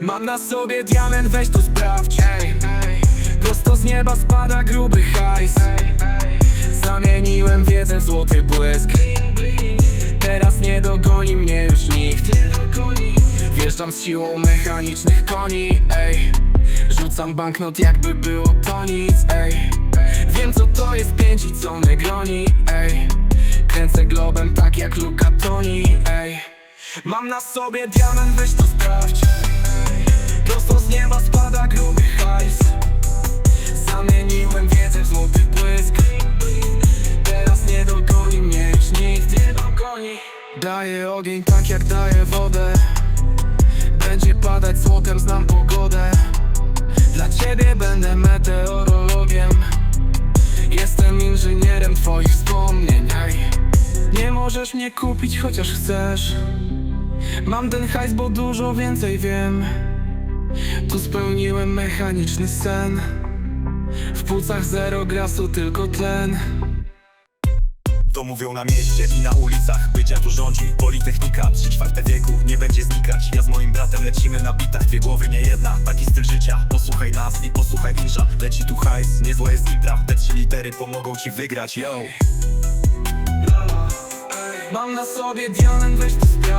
Mam na sobie diament, weź to sprawdź ej, ej. Prosto z nieba spada gruby hajs Zamieniłem wiedzę w złoty błysk Teraz nie dogoni mnie już nikt Wjeżdżam z siłą mechanicznych koni ej. Rzucam banknot jakby było to nic ej. Wiem co to jest pięć i co mnie groni ej. Kręcę globem tak jak Luka Toni ej. Mam na sobie diament, weź to sprawdź dogoni Daję ogień tak jak daję wodę. Będzie padać złotem, znam pogodę. Dla ciebie będę meteorologiem. Jestem inżynierem twoich wspomnień. Nie możesz mnie kupić chociaż chcesz. Mam ten hajs, bo dużo więcej wiem. Tu spełniłem mechaniczny sen. W płucach zero grasu, tylko tlen To mówią na mieście i na ulicach. Bycia tu rządzi Politechnika. Trzy czwarte wieku nie będzie znikać. Ja z moim bratem lecimy na bitach. Dwie głowy nie jedna. Taki styl życia. Posłuchaj nas i posłuchaj ninja Leci tu hajs, niezłe jest impra. Te trzy litery pomogą ci wygrać Yo. Mam na sobie diament, weź to sprawdź